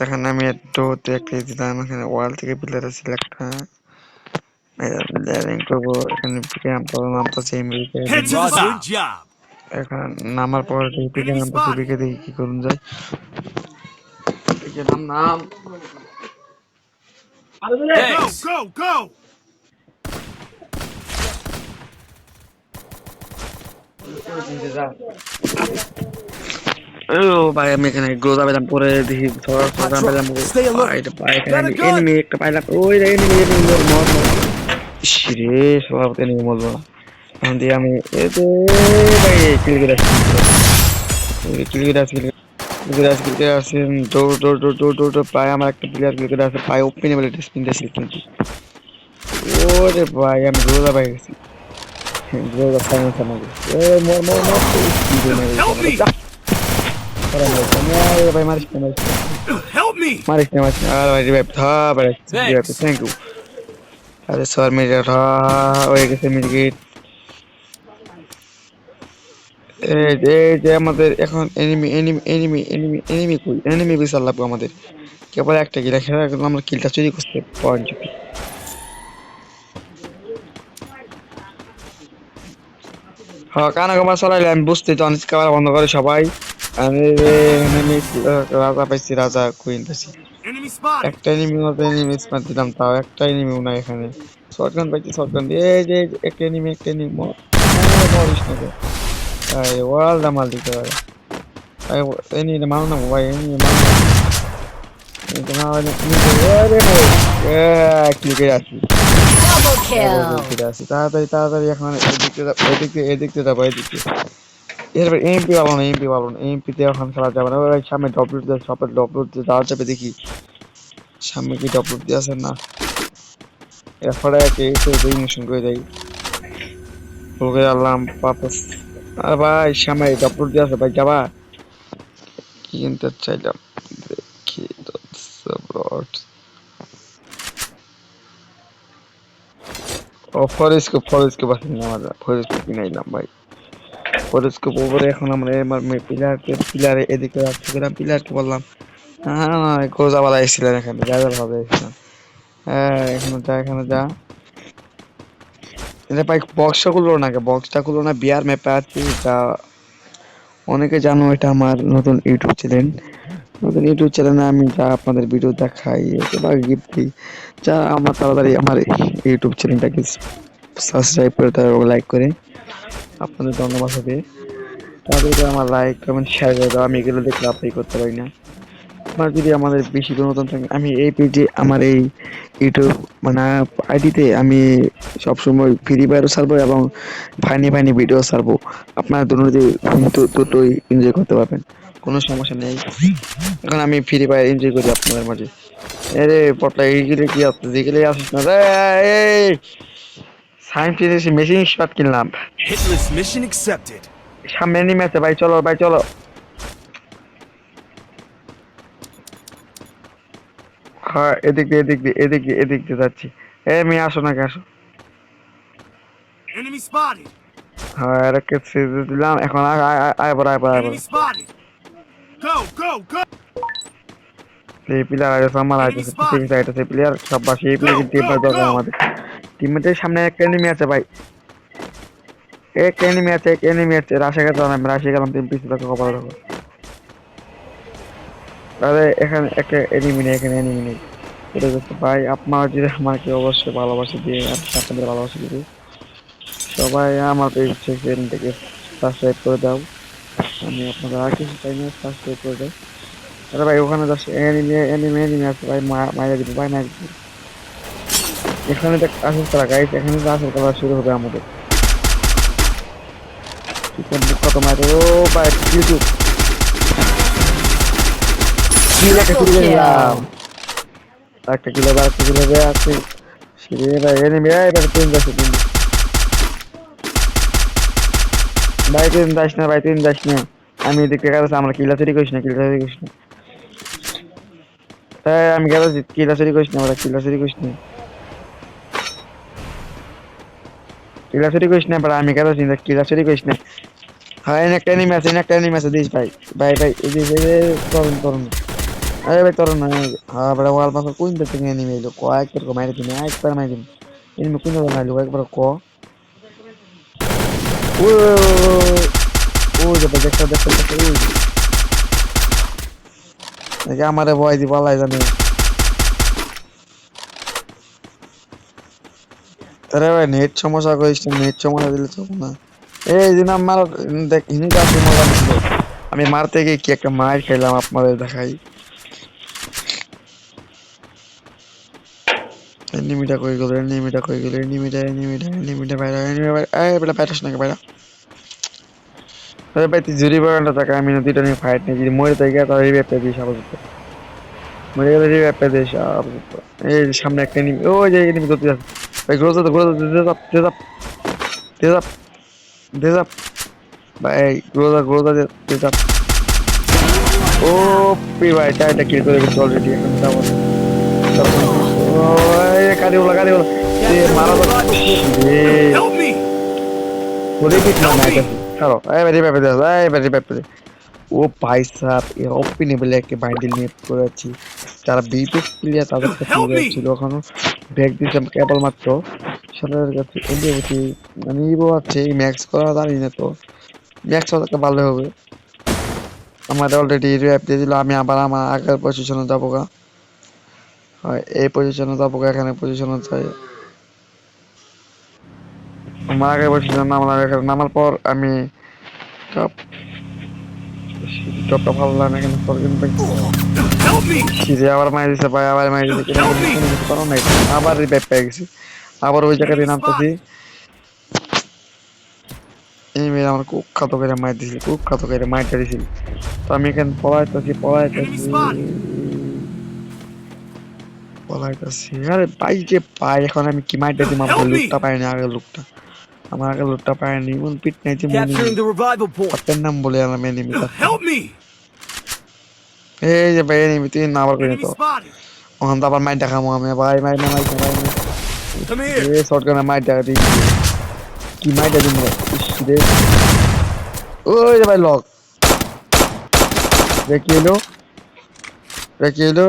এখানে আমি একটু দেখতে দিলাম এখানে ওয়াল থেকে পিলার আছে একটা লেয়ারিং করব এখানে পিকে নামতে নামতেছে এমবিকে. এখানে নামার পর পিকে নামতেছে পিকে দেখি কি করুন যায়। পিকে নাম। নাম Go, go, go. ও ভাই আমি এখানে গ্রোজা পেলাম পরে দেখি সরা সরা পেলাম এখানে. এনিমি একটা পাইলাম ওই এনিমি এনিমি মর মর। সব এনিমি মরবো না। এখন দিয়ে আমি এই তো ভাই কিল করে আসছি। কিল করে আসছি কিল করে আসছি কিল করে আসছি দৌড় দৌড় দৌড় দৌড় দৌড় প্রায় আমার একটা প্লেয়ার কিল করে আসছে প্রায় ওপেনে দিয়েছিল কিন্তু। ওরে ভাই আমি গ্রোজা পাই গেছি। গ্রোজা ফাইনাল সামনে এ মর মর মর Help me. ভাই মারিস না মারিস না Help me. মারিস না মারিস না আর ভাই রিভাইভ থা ভাই রিভাইভ Thanks. থ্যাংক ইউ আরে স্যার মেরে থা হয়ে গেছে মিডগেট এই যে এই যে আমাদের এখন enemy enemy enemy enemy enemy কই এনিমি বিশাল লাগবে আমাদের কেবল একটা কিলা খেলা কিন্তু আমরা কিলটা চুরি করতে পয়েন্ট কানা কমা চলাইলে আমি বুঝতে তো অনেক খাবার বন্ধ করে সবাই। আমি এনিমি রাজা পাইছি রাজা কুইন পাইছি. একটা এনিমি মতো এনিমি স্মার্ট দিলাম তাও একটা এনিমিও না এখানে। শটগান পাইছি শটগান দিয়ে এই যে একটা এনিমি একটা এনিমি মরিস না আরে ওয়ালটা মাল দিতে পারে আরে এনিমি মারো না ভাই এনিমি মারো না। কি করে আসি. ফিরে আসি তাড়াতাড়ি তাড়াতাড়ি এখন এদিক দিয়ে যাব, এদিক দিয়ে এদিক দিয়ে যাব এদিক এরপর এমপি পাবো না এমপি পাবো না এমপি তে এখন খেলা যাবে না। ওই সামনে ডব্লিউ দিয়ে সব ডব্লিউ দিয়ে যাওয়া যাবে দেখি। সামনে কি ডব্লিউ দিয়ে আছে না? এরপরে একে করে পাপাস আর ভাই সামনে ডব্লিউ দিয়ে আছে ভাই যাবা? কি কিনতে চাইলাম? দেখি ব্রড ফরেস্কোপ ফরেস্কোপ আমার ফরেস্কোপ কিনাইলাম ভাই। ফরেস্কোপ এখন আমরা পিলারকে, পিলারে এদিকে রাখতে গেলাম, পিলারকে বললাম হ্যাঁ এসেছিলেন এখানে এসেছিলাম। হ্যাঁ এখানে যা এখানে যা। এটা ভাই বক্সটা খুললো না বক্সটা খুললো না বিয়ার ম্যাপে আছি, তা অনেকে জানো এটা আমার নতুন ইউটিউব চ্যানেল নতুন ইউটিউব চ্যানেলে আমি যা আপনাদের ভিডিও দেখাই বা গিফট দিই, যা আমার তাড়াতাড়ি আমার ইউটিউব চ্যানেলটাকে সাবস্ক্রাইব করে তার লাইক করে। আপনাদের ধন্যবাদ হবে। তাদেরকে আমার লাইক কমেন্ট শেয়ার করে দাও, আমি এগুলো দেখলে আপনি করতে পারি না। আমার যদি আমাদের বেশি বিনোদন থাকে, আমি এই পেজে আমার এই ইউটিউব মানে আইডিতে আমি সবসময় ফ্রি ফায়ারও ছাড়বো এবং ফানি ফানি ভিডিও ছাড়বো। আপনার কিন্তু দুটোই এনজয় করতে পারবেন। কোনো সমস্যা নেই এখন আমি ফ্রি ফায়ার এনজয় করি আপনাদের মাঝে আরে পটলা এইগুলো কি আসছে যেগুলো আসিস না রে এই সায়েন্স মেশিন শট কিনলাম সামনে নেমে আছে ভাই চলো ভাই চলো হ্যাঁ এদিক দিয়ে এদিক দিয়ে এদিক দিয়ে এদিক দিয়ে যাচ্ছি এ মেয়ে আসো নাকি আসো হ্যাঁ দিলাম এখন আয় আয় আয় আয় আয়. Go, go, go. এই প্লেয়ার আছে আমার আছে পিছিয়ে পিছিয়ে আইতেছে প্লেয়ার সব বাসি এই প্লেয়ার টিম দরকার আমাদের। টিমের সামনে একটা এনিমি আছে ভাই। এক এনিমি আছে এক এনিমি আছে রাশে গেলাম আমি রাশে গেলাম তুমি পিছিয়ে থাকো কপালে থাকো আরে এখানে একটা এনিমি নেই এখানে এনিমি নেই। এটা হচ্ছে ভাই আপনারা যদি আমাকে অবশ্যই ভালোবাসা দিয়ে আপনাদের ভালোবাসা দিবে সবাই আমার এই চ্যানেলটাকে সাবস্ক্রাইব করে দাও। আমি আপনাদের আর কিছু না সাবস্ক্রাইব করে দাও আরে ভাই ওখানে যাস এনিমি এনিমি এনিমি আছে ভাই মা- মাইরা দিবে ভাই মাইরা দিবে। এখানে দেখ আসল খেলা গাইস এখানে তো আসল খেলা শুরু হবে আমাদের। কত মাইরে ও ভাই ইউটিউব শুরু একটা কিলো বা একটা কিলো বে আছে। ভাই এনিমি এই তিন যাচ্ছে তিন ভাই তিন যাস না, ভাই তিন যাস না। আমি এদিকে গেছে আমরা কিলা চুরি করিস না কিলা চুরি করিস না। এই আমি গেছি কিলা চুরি করিস না আমরা কিলা চুরি করিস না। কিলা চুরি করিস না আমি চিন্তা কিলা চুরি করিস না। হ্যাঁ একটা এনিমি আছে একটা এনিমি আছে, দিস, ভাই। ভাই ভাই, এই যে তরুণ তরুণ। আরে, ভাই, তরুণ হ্যাঁ বড়, ওয়াল পাশে কোন দিকে এনিমি এলো? কয়েক করে মাইরে দিন, একবার মাইরে দিন। এনিমি কোন মাইলো একবার ক। ওই দেখে আমারে ভয় দি বলাই জানে। আরে ভাই, নেট সমস্যা করিস নেট সমস্যা দিলে তো না। এই দিন আমার দেখ হিনি আমি মারতে গিয়ে কি একটা মার খেলাম আপনাদের দেখাই। এনিমিটা কই গেল এনিমিটা কই গেল এনিমিটা এনিমিটা এনিমিটা এনিমি বাইরে আরে ভাই, তুই জুরি আমি নদীটা নিয়ে ফাইট নিয়ে যদি মরে তাই মরে গেলে এই সামনে একটা ওই যে ভাই তো গ্রোজ দে আপ দে আপ দে আপ দে আপ ভাই গ্রোজ গ্রোজ আপ ও পি ভাই চাইটা কিল করে গেছে অলরেডি ওই এ মারা পেপে দে ও ভাই সাহেব এ ওপিনে বলে একটা বান্ডিল নিয়ে করেছি। যারা বিপিএস প্লেয়ার তাদের কাছে ছিল ওখানে ব্যাগ দিয়েছে কেবল মাত্র। সবার কাছে ইন্ডিয়া আমি ইবো আছে ম্যাক্স করা জানি না তো। ম্যাক্স হলে ভালো হবে। আমার অলরেডি র্যাপ দিয়ে দিল আমি আবার আমার আগের পজিশনে যাব গা। এই পজিশনে এখানে পজিশনে আমার আগের পজিশনে এখানে নামার পর আমি টপ টপটা ভালো লাগে me! আবার মারি দিছে ভাই, আবার দিছে, কিন্তু কিছু আবার রিভাইভ পেয়ে গেছি। আবার ওই জায়গাতে নামতেছি। এই মেয়ে আমার খাতো করে মার দিছিল খাতো করে মারটা দিছিল তো আমি এখানে পড়াইতেছি পড়াইতেছি Spotted. আরে ভাই যে পাই এখন আমি কি মারটা দিই আমার! লুকটা পাইনি আগের লুকটা আমার আগের লুকটা পাইনি মন পিট নাই যে মনে. আপনার নাম বলে আমার এনিমি Help me! এই যে ভাই এনিমি তুই না আবার করে তো। ওখান তো আবার মার দেখামো আমি। ভাই মাই না মাই here! এ শর্ট গানে মার দেখা দিই। কি মাইটা দিন রে? রে। ওই রে ভাই লক রে কি এলো। রে কি এলো।